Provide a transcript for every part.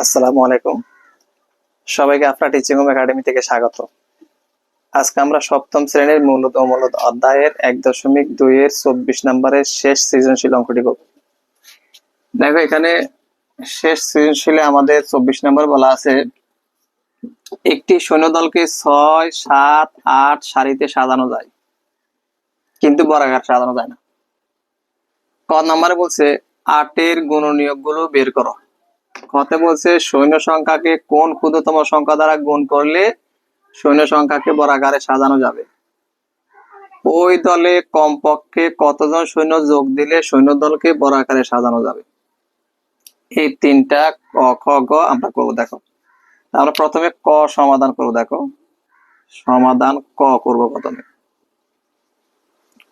আসসালামু আলাইকুম। সবাইকে আপনার টিচিং হোম একাডেমি থেকে স্বাগত। আজকে আমরা সপ্তম শ্রেণির মূলত ও মূলত অধ্যায়ের এক দশমিক দুই এর চব্বিশ নম্বরের শেষ সৃজনশীল অঙ্কটি করব। দেখো, এখানে শেষ সৃজনশীলে আমাদের চব্বিশ নম্বর বলা আছে, একটি সৈন্যদলকে ছয়, সাত, আট সারিতে সাজানো যায়, কিন্তু বর্গাকার সাজানো যায় না। ক নম্বরে বলছে, আটের গুণনীয়কগুলো বের করো। খতে বলছে, সৈন্য সংখ্যাকে কোন ক্ষুদ্রতম সংখ্যা দ্বারা গুণ করলে সৈন্য সংখ্যাকে বরাকারে সাজানো যাবে? ওই দলে কমপক্ষে কতজন সৈন্য যোগ দিলে সৈন্য দলকে বরাকারে সাজানো যাবে? এই তিনটা ক, খ, গ আমরা করব, দেখো। আমরা প্রথমে ক সমাধান করব, দেখো। সমাধান ক করব প্রথমে।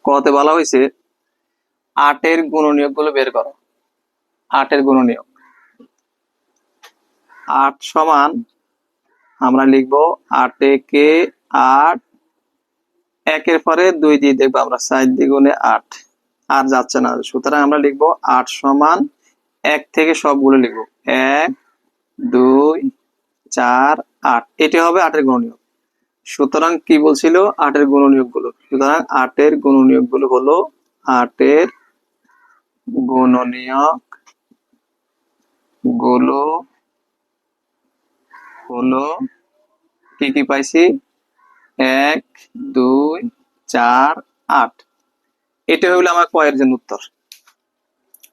কতে বলা হয়েছে, আটের গুণনীয়কগুলো বের করো। আটের গুণনীয়ক। আট সমান, আমরা লিখব আটে কে আট, একের পরে দুই দিয়ে দেখব আমরা চার দ্বিগুণে আট, আর যাচ্ছে না। সুতরাং আমরা লিখব আট সমান এক থেকে সবগুলো লিখব। এক, দুই, চার, আট, এটি হবে আটের গুণনীয়ক। সুতরাং কি বলছিল? আটের গুণনীয়কগুলো সুতরাং আটের গুণনীয়কগুলো হলো আটের গুণনীয়কগুলো হলো কি কি পাইছি? এক, দুই, চার, আট। এটা হইল আমার কয়ের জন্য উত্তর।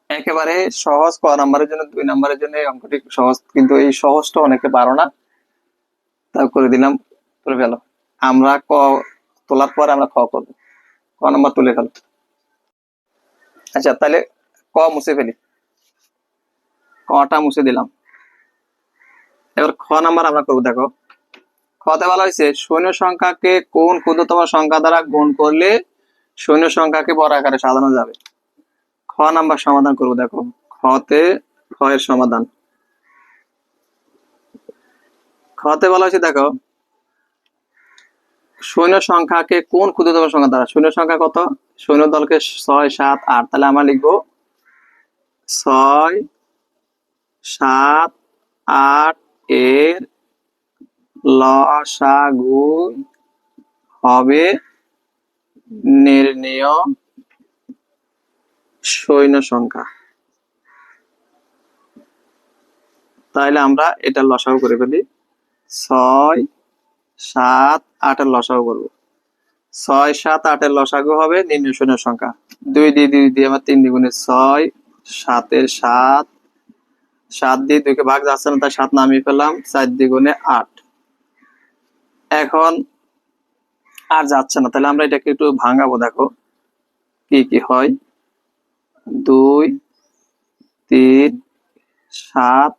একেবারে সহজ ক নাম্বারের জন্য, দুই নাম্বারের জন্য অঙ্কটি সহজ, কিন্তু এই সহজটা অনেকে পারো না। তা করে দিলাম, তুলে ফেল। আমরা ক তোলার পরে আমরা খ করব। ক নাম্বার তুলে ফেল। আচ্ছা তাহলে ক মুছে ফেলি? কটা মুছে দিলাম। এবার খ নাম্বার আমরা করব, দেখো। খতে বলা হয়েছে সৈন্য সংখ্যাকে কোন ক্ষুদ্রতম সংখ্যা দ্বারা গুণ করলে সৈন্য সংখ্যাকে বড় আকারে সাজানো যাবে? খ নাম্বার সমাধান করব, দেখো। খতে খ এর সমাধান। খতে বলা হয়েছে, দেখো সৈন্য সংখ্যাকে কোন ক্ষুদ্রতম সংখ্যা দ্বারা? সৈন্য সংখ্যা কত? সৈন্য দলকে ছয়, সাত, আট। তাহলে আমরা লিখব ছয়, সাত, আট এর লসাগু হবে নির্ণেয় সৈন্য সংখ্যা। তাহলে আমরা এটা লসাগু করে ফেলি। ছয়, সাত, আটের লসাগু করব। ছয়, সাত, আটের লসাগু হবে নির্ণয় সৈন্য সংখ্যা। দুই দিয়ে দুই দিয়ে আমার তিন দ্বিগুণে ছয়, সাতের সাত সাত দিয়ে দুইকে ভাগ যাচ্ছে না, তাই সাত নামিয়ে ফেলাম চার দ্বিগুণে আট। এখন আর যাচ্ছে না, তাহলে আমরা এটাকে একটু ভাঙাবো, দেখো কি কি হয়। দুই, তিন, সাত,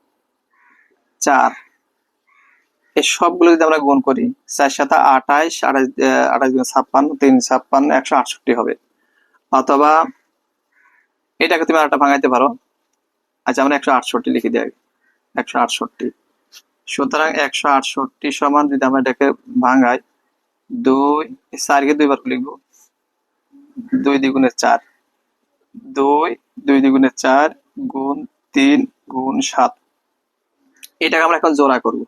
চার। এই সবগুলো যদি আমরা গুণ করি, চার সাথে আঠাইশ আঠাইশ গুণ ছাপ্পান্ন, তিন ছাপ্পান্ন, একশো আটষট্টি হবে। অথবা এটাকে তুমি আরেকটা ভাঙাইতে পারো আচ্ছা আমরা একশো আটষট্টি লিখে আগে। একশো আটষট্টি। সুতরাং একশো আটষট্টি সমান যদি আমরা এটাকে ভাঙাই, দুই, চারকে দুইবার লিখব। দুই দ্বিগুণের চার। দুই দুই দ্বিগুণের চার গুণ তিন গুণ সাত। এটাকে আমরা এখন জোড়া করব।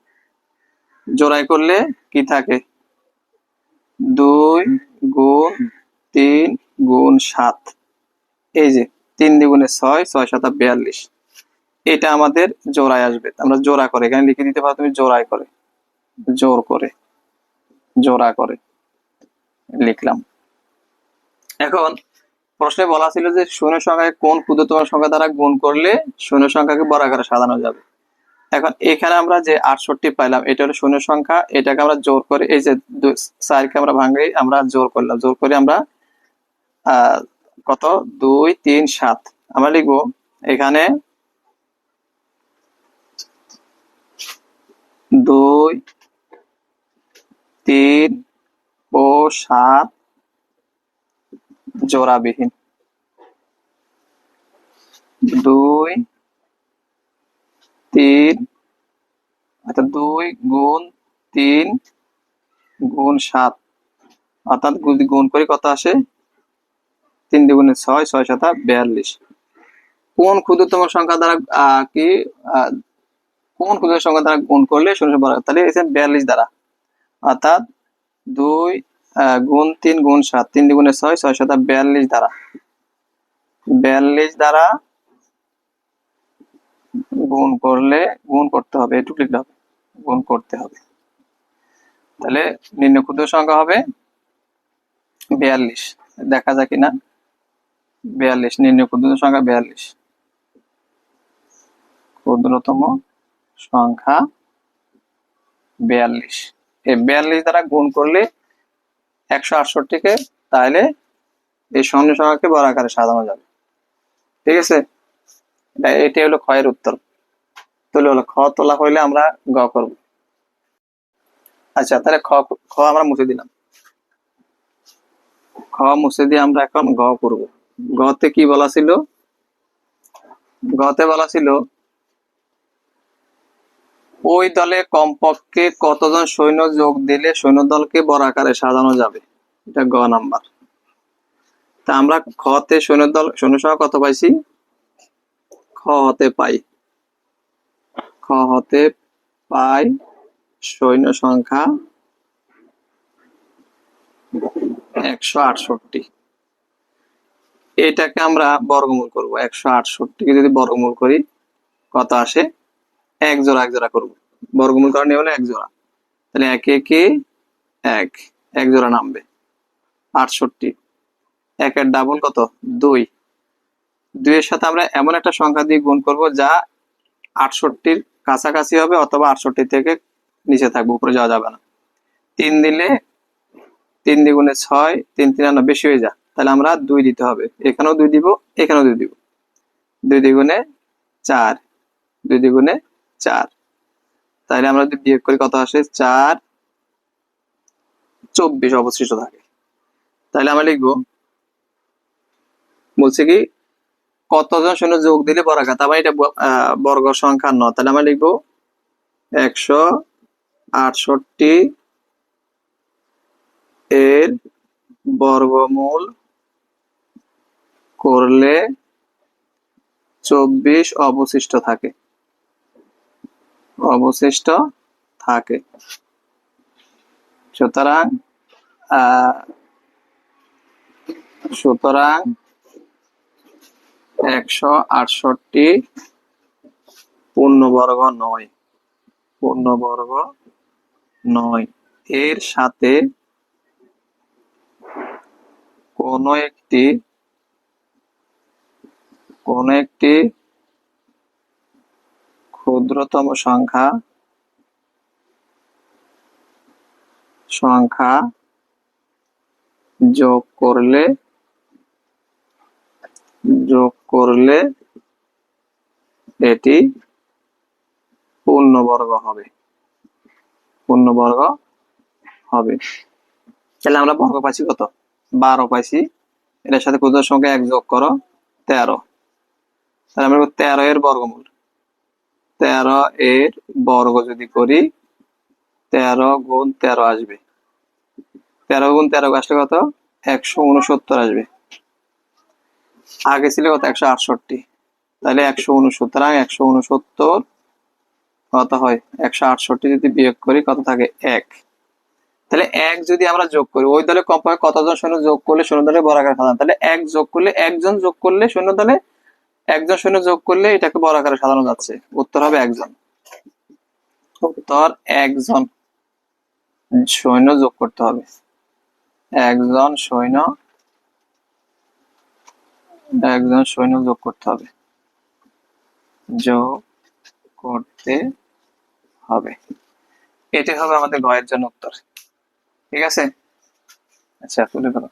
জোড়াই করলে কি থাকে? দুই গুণ তিন গুণ সাত। এই যে, তিন দ্বিগুণে ছয় ছয় সাত বিয়াল্লিশ। এটা আমাদের জোড়ায় আসবে। আমরা জোড়া করে, এখানে লিখে দিতে পারো তুমি জোড়ায় করে। জোর করে, জোড়া করে, লিখলাম। এখন প্রশ্নে বলা ছিল যে শূন্য সংখ্যাকে কোন ক্ষুদ্রতম সংখ্যা দ্বারা গুণ করলে শূন্য সংখ্যাকে বড় আকারে সাজানো যাবে? এখন এখানে আমরা যে আটষট্টি পাইলাম, এটা হলো শূন্য সংখ্যা, এটাকে আমরা জোর করে, এই যে চারকে আমরা ভাঙে, আমরা জোর করলাম। জোর করে আমরা কত? দুই, তিন, সাত। আমরা লিখব, এখানে দুই, তিন ও সাত জোড়াবিহীন। দুই, তিন, অর্থাৎ দুই গুণ তিন গুণ সাত। অর্থাৎ গুণ করি কত আসে? তিন দ্বিগুণে ছয় ছয় সাতা বিয়াল্লিশ। কোন ক্ষুদ্রতম সংখ্যা দ্বারা কি কোন ক্ষুদ্র সংখ্যা দ্বারা গুণ করলে শূন্য বর্গাকার তাহলে এসে বিয়াল্লিশ দ্বারা। অর্থাৎ দুই গুণ তিন, গুণ সাত, তিন দুগুণে ছয় ছয় সাত বিয়াল্লিশ দ্বারা। বিয়াল্লিশ দ্বারা গুণ করলে, গুণ করতে হবে, এটুকু লিখতে হবে। গুণ করতে হবে। তাহলে নিম্ন ক্ষুদ্র সংখ্যা হবে বিয়াল্লিশ। দেখা যায় কিনা? বিয়াল্লিশ, নিম্ন ক্ষুদ্র সংখ্যা বিয়াল্লিশ। ক্ষুদ্রতম সংখ্যা বিয়াল্লিশ। এই বিয়াল্লিশ দ্বারা গুণ করলে একশো আটষট্টিকে তাহলে এই শূন্য সংখ্যাকে বড় আকারে সাজানো যাবে। ঠিক আছে? এটা- হলো ক্ষয়ের উত্তর। তাহলে হলো, খ তোলা হইলে আমরা গ করব। আচ্ছা তাহলে খ খ আমরা মুছে দিলাম। খ মুছে দিয়ে আমরা এখন গ করব। গতে কি বলা ছিল? গতে বলা ছিল ওই দলে কমপক্ষে কতজন সৈন্য যোগ দিলে সৈন্য দলকে বড় আকারে সাজানো যাবে? এটা গ নাম্বার। তা আমরা খতে সৈন্য দল সৈন্য সংখ্যা কত পাইছি? খ হতে পাই। খ হতে পাই সৈন্য সংখ্যা একশো আটষট্টি। এটাকে আমরা বর্গমূল করব। একশো আটষট্টিকে যদি বর্গমূল করি, কত আসে? এক জোড়া এক জোড়া করব। বর্গমূল করা নিয়ে হলে এক জোড়া। তাহলে এক, একে এক এক জোড়া নামবে। আটষট্টি। একের ডাবল কত? দুই। দুইয়ের সাথে আমরা এমন একটা সংখ্যা দিয়ে গুণ করব যা আটষট্টির কাছাকাছি হবে অথবা আটষট্টি থেকে নিচে থাকবে, উপরে যাওয়া যাবে না। তিন দিলে তিন দ্বিগুণে ছয়, তিন তিন আনা বেশি হয়ে যা। তাহলে আমরা দুই দিতে হবে। এখানেও দুই দিব, এখানেও দুই দিব। দুই দ্বিগুণে চার, দুই দ্বিগুণে চার। তাহলে আমরা যদি বিয়োগ করি কত আসে? চার। চব্বিশ অবশিষ্ট থাকে। তাহলে আমরা লিখব, বলছে কি, কতজন সৈন্য যোগ দিলে বর্গাকার তার মানে এটা বর্গ সংখ্যা ন তাহলে আমরা লিখব একশো আটষট্টি এর বর্গমূল করলে চব্বিশ অবশিষ্ট থাকে। অবশিষ্ট থাকে। সুতরাং সুতরাং একশো আটষট্টি পূর্ণবর্গ নয়। পূর্ণবর্গ নয়। এর সাথে কোন একটি কোন একটি ক্ষুদ্রতম সংখ্যা। সংখ্যা যোগ করলে যোগ করলে এটি পূর্ণবর্গ হবে। পূর্ণবর্গ হবে। তাহলে আমরা বর্গ পাইছি কত? বারো পাইছি। এটার সাথে ক্ষুদ্র সংখ্যা? এক যোগ করো, তেরো। তাহলে আমরা তেরো এর বর্গমূল। তেরো এর বর্গ যদি করি, তেরো গুণ তেরো আসবে। তেরো গুণ তেরো আসলে কত? একশো উনসত্তর আসবে। আগে ছিল কত? একশো আটষট্টি। তাহলে একশো উনসত্তর একশো উনসত্তর কত হয়? একশো আটষট্টি যদি বিয়োগ করি, কত থাকে? এক। তাহলে এক যদি আমরা যোগ করি, ওই দলে কমপক্ষে কতজন সৈন্য যোগ করলে সৈন্য দলে বর্গাকার সাজানো তাহলে এক যোগ করলে, একজন যোগ করলে সৈন্য দলে একজন সৈন্য যোগ করলে এটাকে বড় আকারে সাজানো যাচ্ছে। উত্তর হবে একজন। উত্তর একজন সৈন্য যোগ করতে হবে। একজন সৈন্য একজন সৈন্য যোগ করতে হবে। যোগ করতে হবে। এটি হবে আমাদের গয়ের জন্য উত্তর। ঠিক আছে? আচ্ছা তুলে ফেলো